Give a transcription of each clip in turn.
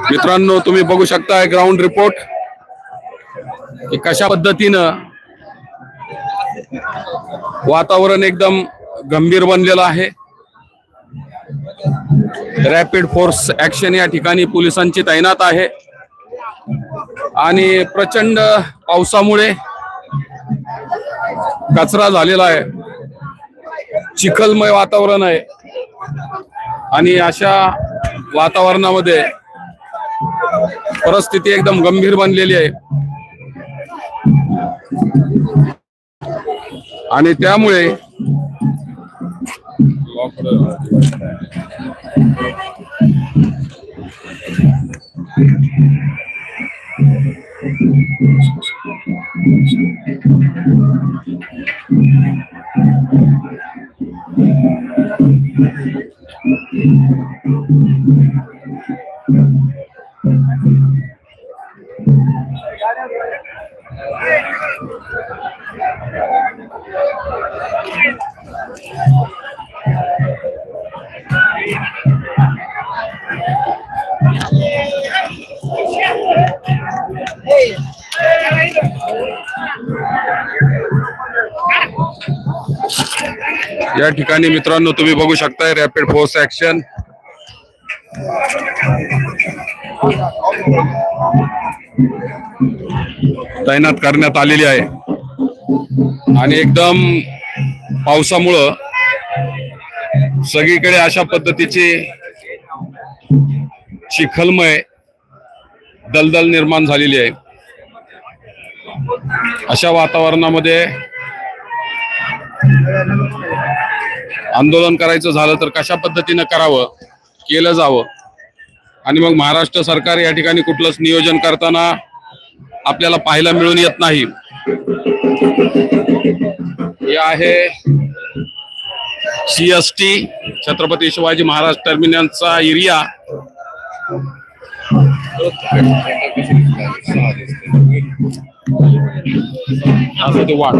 मित्रांनो तुम्ही बघू शकता ग्राउंड रिपोर्ट कशा पद्धतीनं वातावरण एकदम गंभीर बनलेलं आहे. रॅपिड फोर्स ऍक्शन या ठिकाणी पोलिसांची तैनात आहे. आणि प्रचंड पावसामुळे कचरा झालेला आहे. चिखलमय वातावरण आहे. आणि अशा वातावरणामध्ये परिस्थिती एकदम गंभीर बनलेली आहे. आणि त्यामुळे या ठिकाणी मित्रांनो तुम्ही बघू शकताय रॅपिड फोर्स ऍक्शन तैनात करण्यात आलेली आहे. आणि एकदम पावसामुळं सगळीकडे अशा पद्धतीची चिखलमय दलदल निर्माण झालेली आहे. अशा वातावरणामध्ये आंदोलन करायचं झालं तर कशा पद्धतीनं करावं केलं जावं? आणि मग महाराष्ट्र सरकार या ठिकाणी कुठलंच नियोजन करताना आपल्याला पाहायला मिळून येत नाही. हे आहे सीएसटी छत्रपती शिवाजी महाराज टर्मिनलचा एरिया. असं ते वाट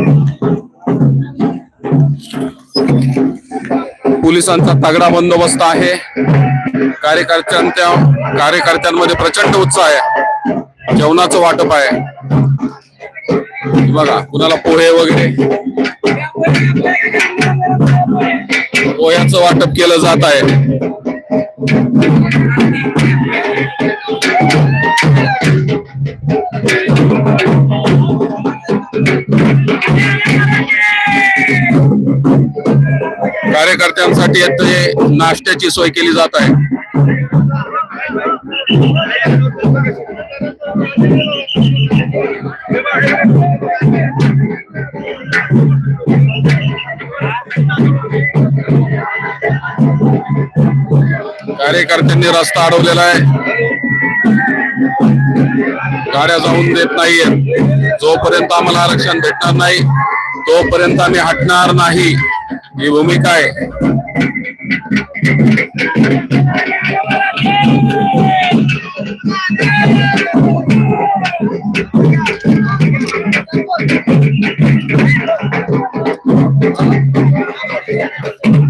पोलिसांचा तगडा बंदोबस्त आहे. कार्यकर्त्यांच्या कार्यकर्त्यांमध्ये प्रचंड उत्साह आहे. जेवणाचं वाटप आहे. बघा कुणाला पोहे वगैरे? पोह्याचं वाटप केलं जात आहे. कार्यकर्त्यांसाठी येथे नाश्त्याची सोय केली जात आहे. कार्यकर्त्यांनी रस्ता अडवलेला आहे. गाड्या जाऊन देत नाहीये जोपर्यंत आम्हाला आरक्षण भेटणार नाही तोपर्यंत आम्ही हटणार नाही. ही भूमिका आहे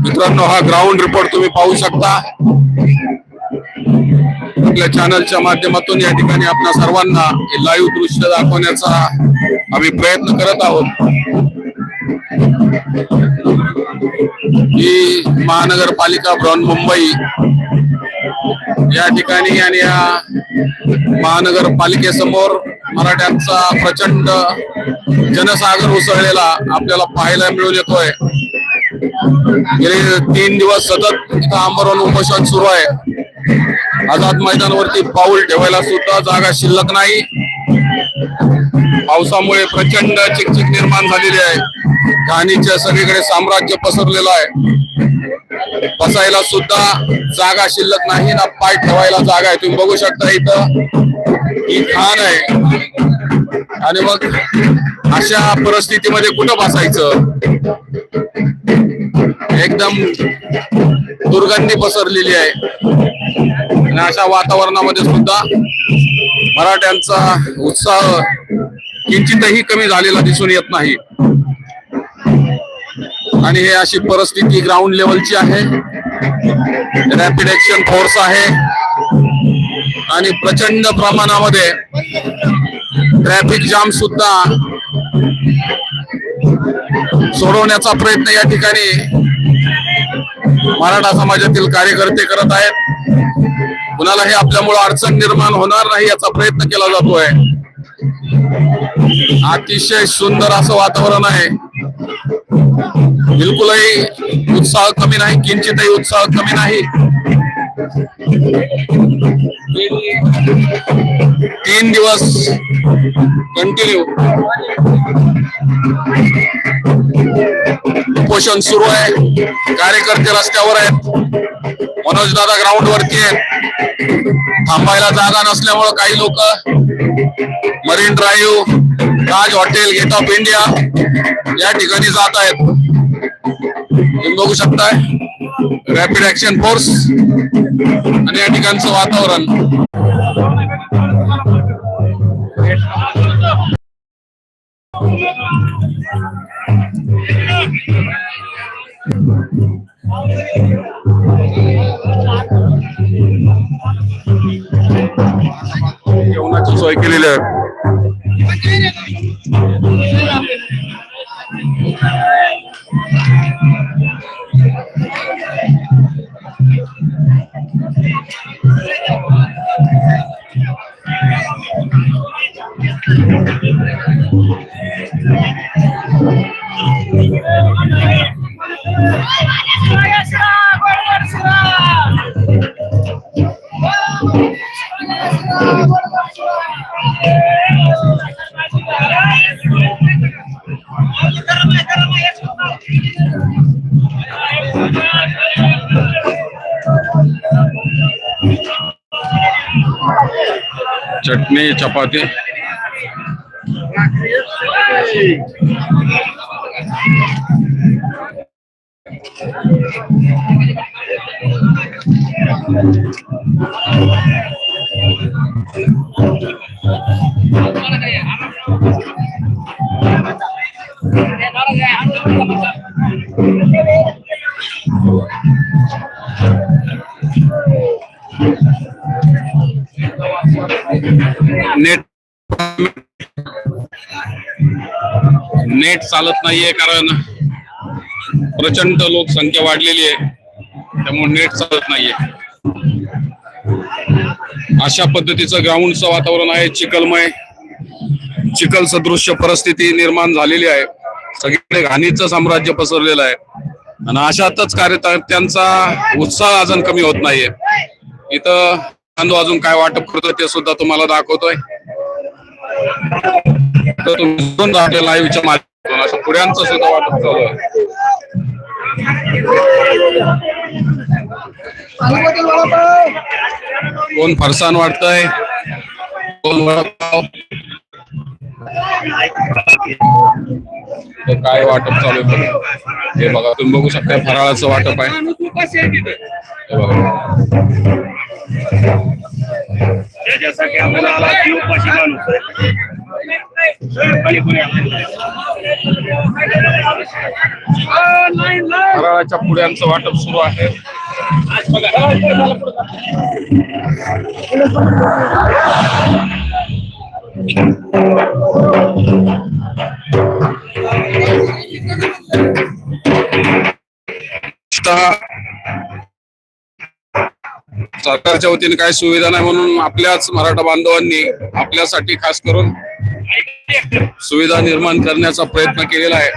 मित्रांनो हा ग्राउंड रिपोर्ट तुम्ही पाहू शकता. आपल्या चॅनलच्या माध्यमातून या ठिकाणी आपल्या सर्वांना लाईव्ह दृश्य दाखवण्याचा आम्ही प्रयत्न करत आहोत. ही महानगरपालिका मुंबई या ठिकाणी आणि या महानगरपालिकेसमोर मराठ्यांचा प्रचंड जनसागर उसळलेला आपल्याला पाहायला मिळून येतोय. गेले तीन दिवस सतत इथं आंबरवन उपोषण सुरू आहे. आझाद मैदानावरती पाऊल ठेवायला सुद्धा जागा शिल्लक नाही. पावसामुळे प्रचंड चिकचिक निर्माण झालेली आहे. घाणीच्या सगळीकडे साम्राज्य पसरलेलं आहे. बसायला सुद्धा जागा शिल्लक नाही ना पाय ठेवायला जागा आहे. तुम्ही बघू शकता इथं ही घाण आहे. आणि मग अशा परिस्थितीमध्ये कुठं बसायचं? एकदम दुर्गंधी पसरलेली आहे. आणि अशा वातावरणामध्ये सुद्धा मराठ्यांचा उत्साह किंचितही कमी झालेला दिसून येत नाही. आणि हे अशी परिस्थिती ग्राउंड लेवलची आहे. रॅपिड ऍक्शन फोर्स आहे. आणि प्रचंड प्रमाणामध्ये ट्रॅफिक जाम सुद्धा सोडवण्याचा प्रयत्न या ठिकाणी मराठा समाजातील कार्यकर्ते करत आहेत. कुणालाही आपल्यामुळे अडचण निर्माण होणार नाही याचा प्रयत्न केला जातोय. अतिशय सुंदर असं वातावरण आहे. बिलकुलही उत्साह कमी नाही किंचितही उत्साह कमी नाही. तीन दिवस कंटिन्यू उपोषण सुरू आहे. कार्यकर्ते रस्त्यावर आहेत. मनोज दादा ग्राउंड वरती आहेत. थांबायला जागा नसल्यामुळे काही लोक Marine Drive Taj hotel gate of India या ठिकाणी जात आहेत. तुम्ही बघू शकताय रॅपिड ऍक्शन फोर्स आणि या ठिकाणचं वातावरण जेवणाची सोय केलेली आहे चटनी चपाती। नेट नेट चालत नाहीये कारण प्रचंड लोकसंख्या वाढलेली आहे. त्यामुळे नेट चालत नाहीये. अशा पद्धतीचं ग्राउंडचं वातावरण आहे चिखलमय. चिखल सदृश्य परिस्थिती निर्माण झालेली आहे. सगळीकडे घाणीचं साम्राज्य पसरलेलं आहे. आणि अशातच कार्यकर्त्यांचा उत्साह अजून कमी होत नाहीये. इथं बांधव अजून काय वाटप करतोय ते सुद्धा तुम्हाला दाखवतोय. तर तुम्ही लाईव्हच्या माध्यमातून असं पुड्यांचं सुद्धा वाटप चालू आहे कोण फरसान वाटतंय? कोण वडापाव तर काय वाटप चालू आहे हे बघा तुम्ही बघू शकता फराळाचं वाटप आहे. हे बघा. फराळाच्या पुड्यांचं वाटप सुरू आहे. आज बघा. सरकारच्या वतीने काही सुविधा नाही म्हणून आपल्याच मराठा बांधवांनी आपल्यासाठी खास करून सुविधा निर्माण करण्याचा प्रयत्न केलेला आहे.